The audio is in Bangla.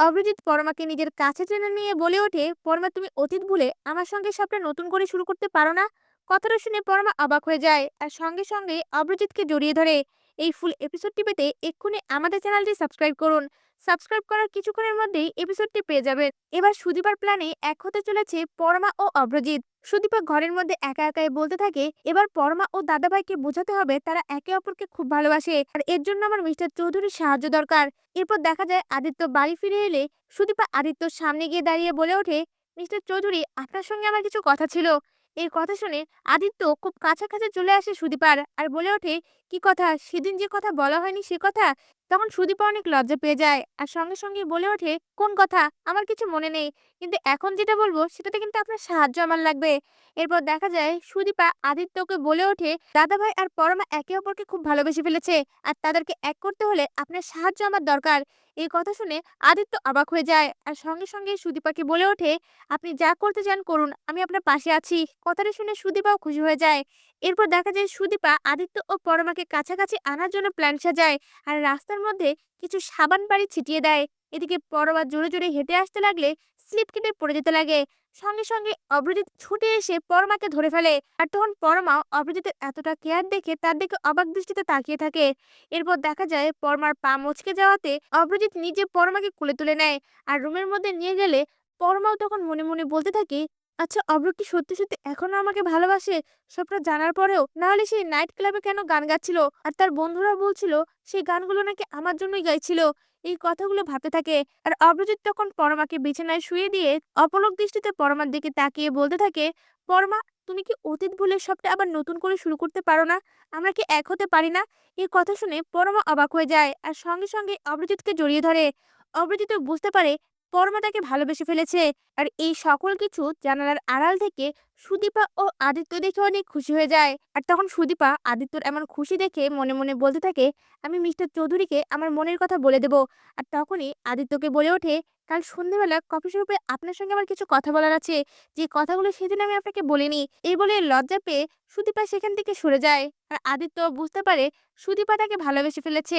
অভিজিৎ পরমাকে নিজের কাছে টেনে নিয়ে বলে ওঠে, পরমা, তুমি অতীত ভুলে আমার সঙ্গে সবটা নতুন করে শুরু করতে পারো না? কথাটা শুনে পরমা অবাক হয়ে যায়। আর সঙ্গে সঙ্গে অভিজিৎকে জড়িয়ে ধরে এই ফুল এপিসোডটি পেতে এক্ষুনি আমাদের চ্যানেলটি সাবস্ক্রাইব করুন। সাবস্ক্রাইব করার কিছুক্ষণের মধ্যেই এপিসোডটি পেয়ে যাবেন। এবার সুদীপার প্ল্যানে এক হতে চলেছে পরমা ও অভ্রজিৎ সুদীপা ঘরের মধ্যে একা একাই বলতে থাকে, এবার পরমা ও দাদাভাইকে বোঝাতে হবে তারা একে অপরকে খুব ভালোবাসে আর এর জন্য আমার মিস্টার চৌধুরীর সাহায্য দরকার। এরপর দেখা যায় আদিত্য বাড়ি ফিরে এলে সুদীপা আদিত্যর সামনে গিয়ে দাঁড়িয়ে বলে ওঠে, মিস্টার চৌধুরী, আপনার সঙ্গে আমার কিছু কথা ছিল। এই কথা শুনে আদিত্য খুব কাছাকাছি চলে আসে সুদীপার। আর বলে ওঠে, কি কথা? সেদিন যে কথা বলা হয়নি সে কথা? তখন সুদীপা অনেক লজ্জা পেয়ে যায় আর সঙ্গে সঙ্গে বলে ওঠে, কোন কথা? আমার কিছু মনে নেই। কিন্তু এখন যেটা বলব, সেটাতে কিন্তু আপনার সাহায্য আমার লাগবে। এরপর দেখা যায় সুদীপা আদিত্যকে বলে ওঠে, দাদাভাই আর পরমা একে অপরকে খুব ভালোবেসে ফেলেছে আর তাদেরকে এক করতে হলে আপনার সাহায্য আমার দরকার। এই কথা শুনে আদিত্য অবাক হয়ে যায় আর সঙ্গে সঙ্গে সুদীপাকে বলে ওঠে, আপনি যা করতে চান করুন, আমি আপনার পাশে আছি। কথাটা শুনে সুদীপাও খুশি হয়ে যায়। এরপর দেখা যায় সুদীপা আদিত্য ও পরমাকে কাছাকাছি আনার জন্য প্ল্যান সাজায় আর রাস্তার মধ্যে কিছু সাবান বাড়ি ছিটিয়ে দেয়। এদিকে পরমা জোরে জোরে হেঁটে আসতে লাগলে স্লিপ কেটে পড়ে যেতে লাগে। সঙ্গে সঙ্গে অভিজিৎ ছুটে এসে পরমাকে ধরে ফেলে। আর তখন পরমা অভিজিতের এতটা কেয়ার দেখে তার দিকে অবাক দৃষ্টিতে তাকিয়ে থাকে। এরপর দেখা যায় পরমার পা মচকে যাওয়াতে অভিজিৎ নিজে পরমাকে কোলে তুলে নেয়। আর রুমের মধ্যে নিয়ে গেলে পরমাও তখন মনে মনে বলতে থাকে আচ্ছা অভ্র কি সত্যি সত্যি এখনও আমাকে ভালোবাসে? সবটা জানার পরেও? নাহলে সেই নাইট ক্লাবে কেন গান গাচ্ছিল? আর তার বন্ধুরা বলছিল সেই গানগুলো নাকি আমার জন্যই গাইছিল। এই কথাগুলো ভাবতে থাকে। আর অভিজিৎ তখন পরমাকে বিছানায় শুয়ে দিয়ে অপলক দৃষ্টিতে পরমার দিকে তাকিয়ে বলতে থাকে, পরমা, তুমি কি অতীত ভুলে সবটা আবার নতুন করে শুরু করতে পারো না? আমরা কি এক হতে পারি না? এই কথা শুনে পরমা অবাক হয়ে যায়। আর সঙ্গে সঙ্গে অভিজিৎকে জড়িয়ে ধরে। অভিজিৎ বুঝতে পারে পরমা তাকে ভালোবেসে ফেলেছে। আর এই সকল কিছু জানালার আড়াল থেকে সুদীপা ও আদিত্য দেখে অনেক খুশি হয়ে যায়। আর তখন সুদীপা আদিত্যর এমন খুশি দেখে মনে মনে বলতে থাকে, আমি মিস্টার চৌধুরীকে আমার মনের কথা বলে দেব। আর তখনই আদিত্যকে বলে ওঠে, কাল সন্ধ্যেবেলা কফি শপে আপনার সঙ্গে আমার কিছু কথা বলার আছে। যে কথাগুলো সেদিন আমি আপনাকে বলিনি। এই বলে লজ্জা পেয়ে সুদীপা সেখান থেকে সরে যায়। আর আদিত্য বুঝতে পারে সুদীপা তাকে ভালোবেসে ফেলেছে।